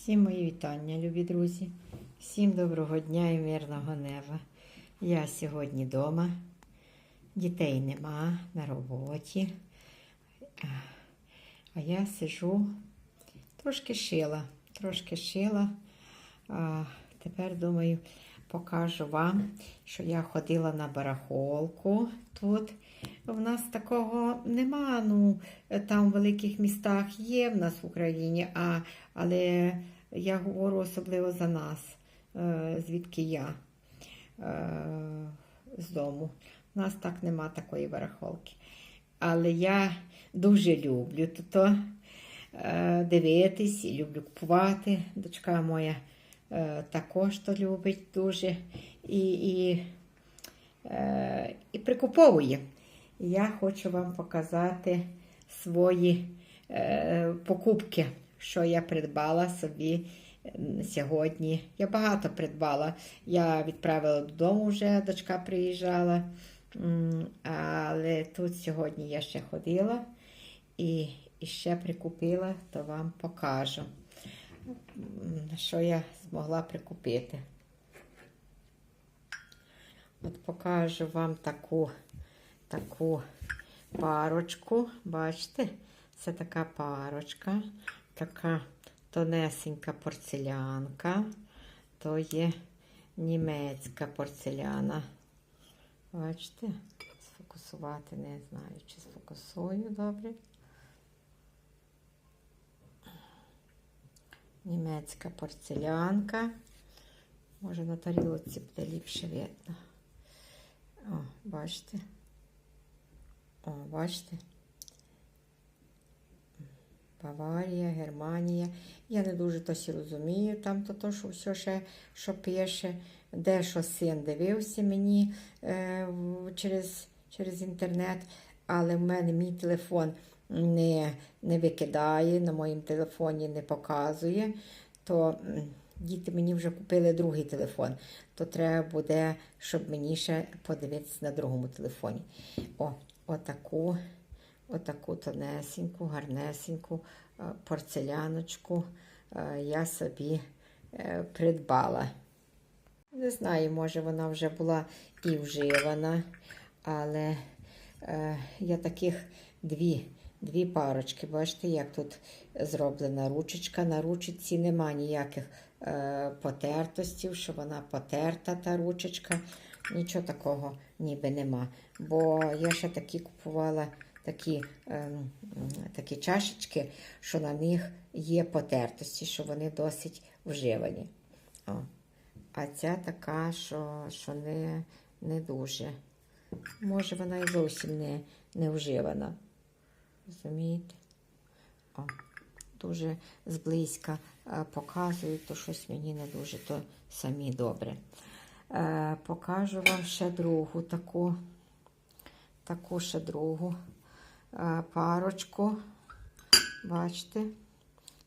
Всім мої вітання, любі друзі. Всім доброго дня і мирного неба. Я сьогодні вдома. Дітей нема на роботі. А я сижу, трошки шила, трошки шила. А тепер думаю, покажу вам, що я ходила на барахолку тут. У нас такого нема. Ну, там в великих містах є в нас в Україні, а, але я говорю особливо за нас, е, звідки я е, з дому. У нас так нема такої барахолки. Але я дуже люблю тут е, дивитись і люблю купувати. Дочка моя е, також то любить дуже і, і, е, і прикуповує. Я хочу вам показати свої е, покупки, що я придбала собі сьогодні. Я багато придбала. Я відправила додому вже, дочка приїжджала. Але тут сьогодні я ще ходила і, і ще прикупила, то вам покажу, що я змогла прикупити. От покажу вам таку, таку парочку. Бачите? Це така парочка, така тонесенька порцелянка. То є німецька порцеляна. Бачите? Сфокусувати не знаю, чи сфокусую добре. Німецька порцелянка. Може на тарілці буде ліпше видно. О, бачите? О, бачите? Баварія, Германія. Я не дуже тосі розумію там то, то що все ще що пише, де що син дивився мені е, через, через інтернет, але в мене мій телефон не, не викидає, на моєму телефоні не показує. То діти мені вже купили другий телефон, то треба буде, щоб мені ще подивитися на другому телефоні. О, отаку, отаку тонесеньку, гарнесеньку е, порцеляночку е, я собі е, придбала. Не знаю, може вона вже була і вживана, але я таких дві, дві парочки. Бачите, як тут зроблена ручечка. На ручці нема ніяких е, потертостів, що вона потерта, та ручечка. Нічого такого ніби нема. Бо я ще такі купувала такі, ем, такі чашечки, що на них є потертості, що вони досить вживані. О. А ця така, що, що не, не дуже. Може, вона і зовсім не, не вживана. Розумієте? О, дуже зблизька е, показую, то щось мені не дуже, то самі добре. Е, покажу вам ще другу таку, таку ще другу е, парочку. Бачите?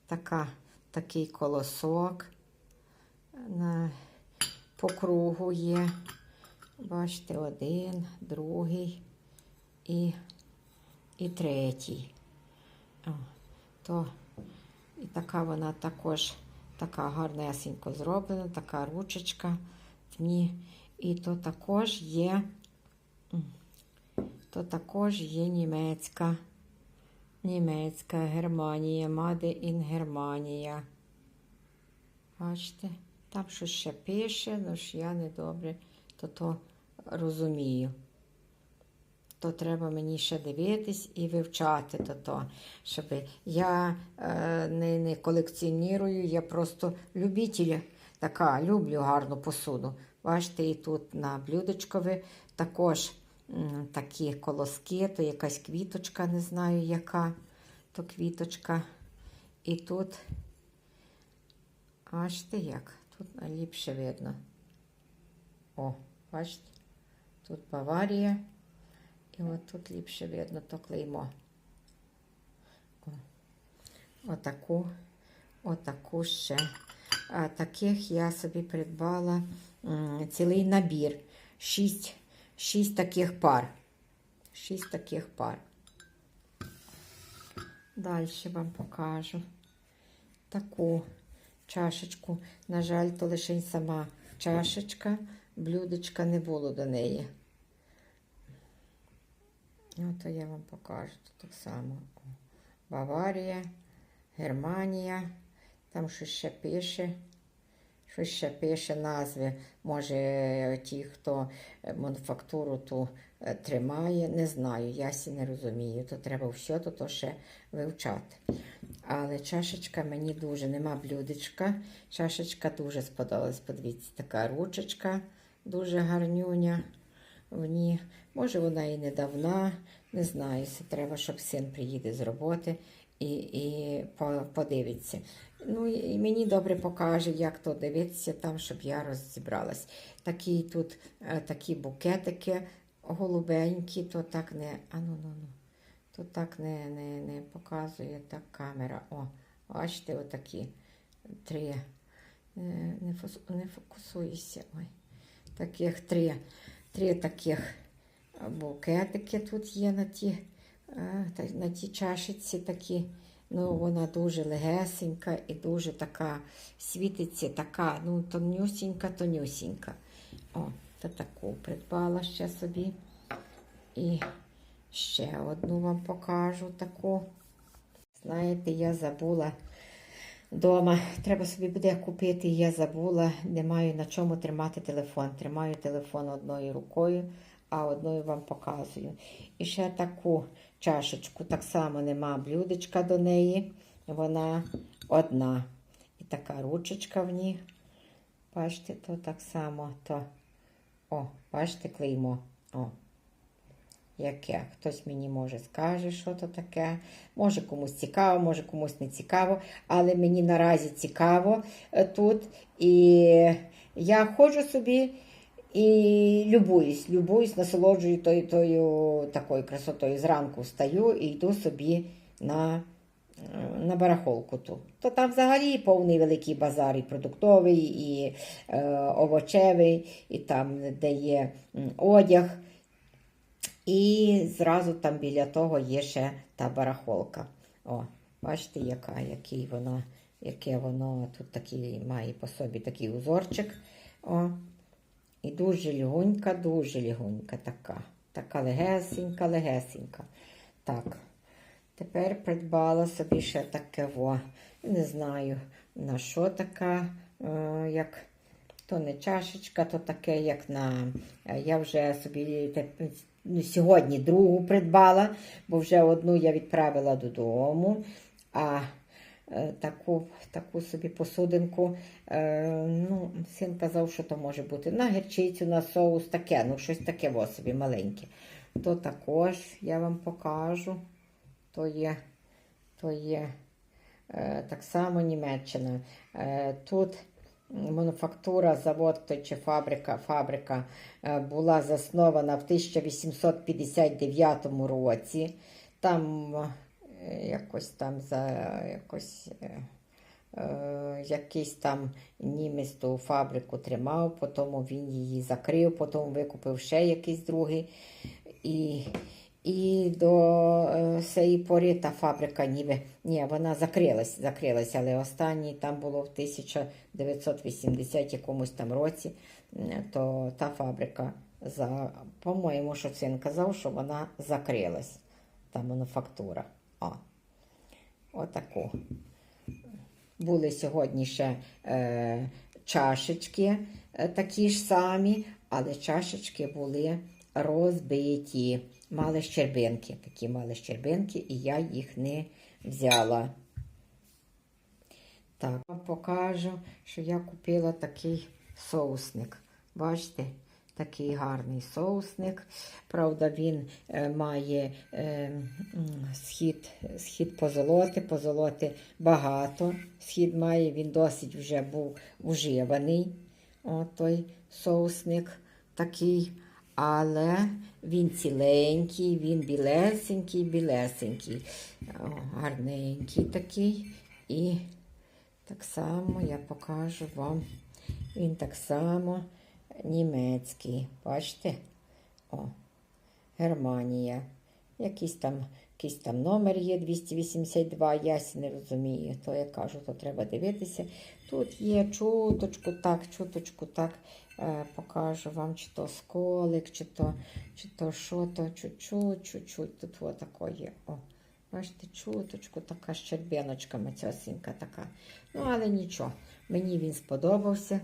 Така, такий колосок на, по кругу є. Бачите, один, другий і, і третій. О, то, і така вона також така гарнесенько зроблена, така ручечка. Ні. І то також є, то також є німецька. Німецька Германія, Made in Германія. Бачите, там щось ще пише, але ж я не добре то то розумію. То треба мені ще дивитись і вивчати то то. Щоб я е, не, не колекціоную, я просто любитель така, люблю гарну посуду. Бачите, і тут на блюдечкові також такі колоски, то якась квіточка, не знаю яка, то квіточка. І тут Бачите як? Тут ліпше видно. О, бачите? Тут Баварія. І от тут ліпше видно то клеймо. Отаку, отаку ще. Таких я собі придбала цілий набір. Шість, шість таких пар. Шість таких пар. Далі вам покажу таку чашечку. На жаль, то лише сама чашечка, блюдечка не було до неї. Ото я вам покажу тут так само. Баварія, Германія, там щось ще пише. Щось ще пише назви. Може, ті, хто е, мануфактуру ту е, тримає, не знаю, я сі не розумію. То треба все то, то ще вивчати. Але чашечка мені дуже нема блюдечка. Чашечка дуже сподобалась. Подивіться, така ручечка дуже гарнюня в ній. Може, вона і недавна, не знаю. Треба, щоб син приїде з роботи і, і подивиться. Ну і мені добре покаже, як то дивитися там, щоб я розібралась. Такі тут е, такі букетики голубенькі, то так не. А ну, ну, ну. То так не, не, не показує так камера. О, бачите, отакі три. Е, Не, фос- не фокусуйся. Ой. Таких три, три таких букетики тут є на ті, е, на тій чашиці такі. Ну, вона дуже легесенька і дуже така світиться, така, ну, тонюсінька, тонюсінька. О, то таку придбала ще собі. І ще одну вам покажу таку. Знаєте, я забула вдома. Треба собі буде купити. Я забула, не маю на чому тримати телефон. Тримаю телефон одною рукою, а одною вам показую. І ще таку чашечку, так само нема блюдечка до неї. Вона одна. І така ручечка в ній. Бачите, то так само. то О, бачите, клеймо. О. Яке? Хтось мені може скаже, що то таке. Може комусь цікаво, може комусь не цікаво, але мені наразі цікаво е, тут. І я ходжу собі і любуюсь, любуюсь, насолоджую тою, тою такою красотою. Зранку встаю і йду собі на, е, на барахолку ту. То там взагалі повний великий базар, і продуктовий, і е, овочевий, і там, де є одяг. І зразу там біля того є ще та барахолка. О, бачите, яка, який воно, яке воно тут такий має по собі такий узорчик. О. І дуже легонька, дуже легонька така. Така легесенька, легесенька. Так. Тепер придбала собі ще таке во. Не знаю, на що така, е, як то не чашечка, то таке, як на. е, Я вже собі ну, сьогодні другу придбала, бо вже одну я відправила додому. А таку, таку собі посудинку. Е, ну, син казав, що то може бути на гірчицю, на соус, таке, ну щось таке во собі маленьке. То також я вам покажу. То є, то є е, так само Німеччина. Е, тут мануфактура, завод чи фабрика, фабрика е, була заснована в 1859 році. Там е, якось там за якось. е, е, Якийсь там німець ту фабрику тримав, потім він її закрив, потім викупив ще якийсь другий. І, і до е, цієї пори та фабрика ніби ні, вона закрилась, закрилась, але останній там було в 1980 якомусь там році, то та фабрика, за, по-моєму, що син казав, що вона закрилась, та мануфактура. О, отаку. Були сьогодні ще е, чашечки е, такі ж самі, але чашечки були розбиті. Мали щербинки. Такі мали щербинки, і я їх не взяла. Так, покажу, що я купила такий соусник. Бачите? Такий гарний соусник. Правда, він е, має е, схід, схід позолоти, позолоти багато. Схід має, він досить вже був вживаний. О, соусник такий. Але він ціленький, він білесенький, білесенький, гарненький такий. І так само я покажу вам. Він так само німецький. Бачите? О, Германія. Якийсь там якийсь там номер є 282, я не розумію. То я кажу, то треба дивитися. Тут є чуточку, так, чуточку, так е, покажу вам, чи то сколик, чи то, чи то що то, чуть-чуть, чуть-чуть. Тут отако є. О. Бачите, чуточку, така щербиночка мацьосінька така. Ну, але нічого, мені він сподобався.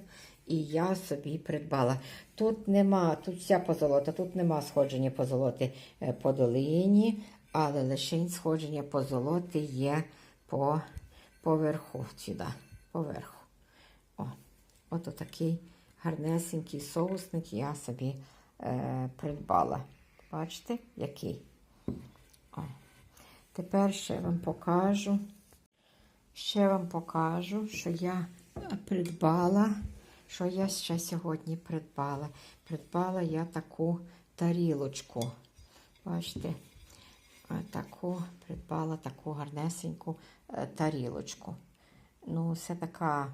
І я собі придбала. Тут нема, тут вся позолота, тут нема сходження позолоти е, по долині, але лише сходження позолоти є по поверху сюди, поверху. О, от такий гарнесенький соусник я собі е, придбала. Бачите, який? О. Тепер ще вам покажу. Ще вам покажу, що я придбала, що я ще сьогодні придбала. Придбала я таку тарілочку. Бачите, е, таку придбала таку гарнесеньку е, тарілочку. Ну, це така,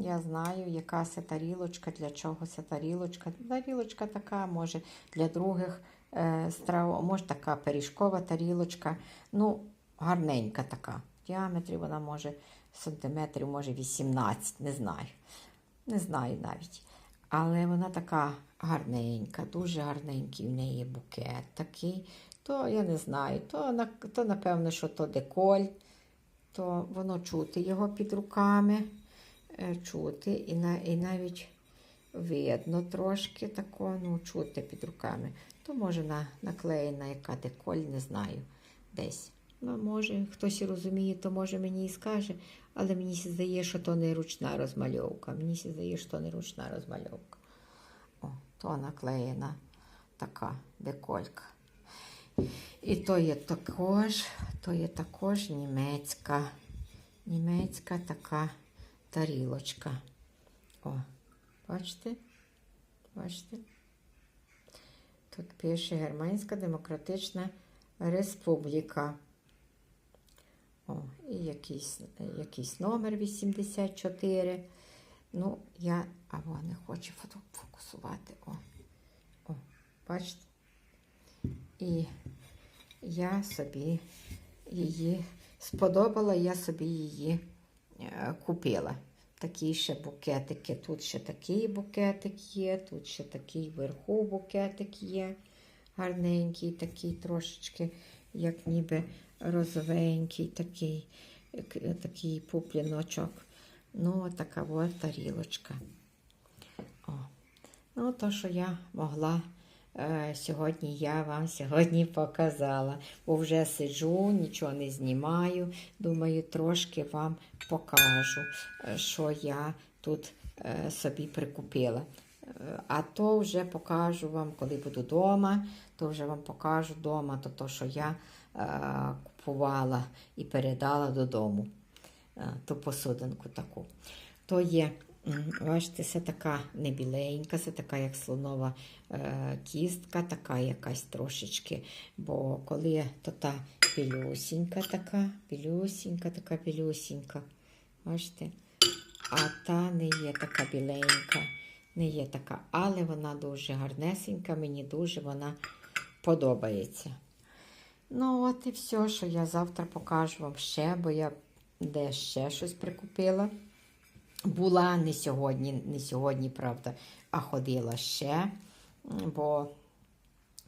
я знаю, яка це тарілочка, для чого це тарілочка. Тарілочка така, може, для других е, страв, може така пиріжкова тарілочка. Ну, гарненька така. В діаметрі вона може сантиметрів, може 18, не знаю. Не знаю навіть. Але вона така гарненька, дуже гарненький в неї букет такий. То я не знаю, то, то напевно, що то деколь, то воно чути його під руками, е, чути, і, на, і навіть видно трошки тако, ну, чути під руками. То може на, наклеєна яка деколь, не знаю, десь. Ну, може, хтось і розуміє, то може мені і скаже, але мені здає, що то не ручна розмальовка. Мені здає, що то не ручна розмальовка. О, то наклеєна така деколька. І то є також, то є також німецька, німецька така тарілочка. О, бачите? Бачите? Тут пише Германська Демократична Республіка. О, і якийсь, якийсь номер 84. Ну, я або не хочу фокусувати. О, о, бачите? І я собі її сподобала, я собі її е, купила. Такі ще букетики. Тут ще такий букетик є, тут ще такий вверху букетик є. Гарненький, такий трошечки, як ніби розовенький, такий, такий пупліночок. Ну, така от тарілочка. О. Ну, то, що я могла е, сьогодні, я вам сьогодні показала. Бо вже сиджу, нічого не знімаю. Думаю, трошки вам покажу, е, що я тут е, собі прикупила. Е, А то вже покажу вам, коли буду вдома, то вже вам покажу вдома, то, то що я купувала і передала додому. Е, ту посудинку таку. То є, бачите, це така не біленька, це така як слонова е, кістка, така якась трошечки. Бо коли то та білюсінька така, білюсінька, така білюсінька. Бачите? А та не є така біленька, не є така, але вона дуже гарнесенька, мені дуже вона подобається. Ну, от і все, що я завтра покажу вам ще, бо я де ще щось прикупила. Була не сьогодні, не сьогодні, правда, а ходила ще, бо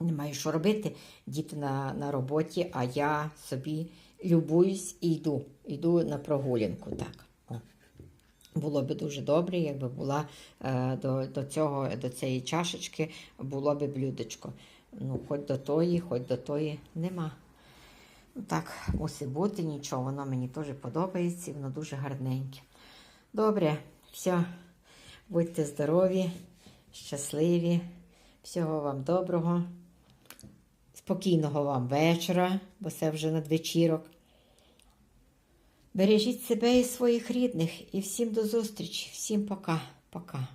не маю що робити. Діти на, на роботі, а я собі любуюсь і йду. Йду на прогулянку. так. Було би дуже добре, якби була е, до, до, цього, до цієї чашечки було би блюдечко. Ну, хоч до тої, хоч до тої нема. Ну, Так, мусить бути нічого, воно мені теж подобається, воно дуже гарненьке. Добре, все. Будьте здорові, щасливі, всього вам доброго, спокійного вам вечора, бо це вже надвечірок. Бережіть себе і своїх рідних, і всім до зустрічі, всім пока, пока.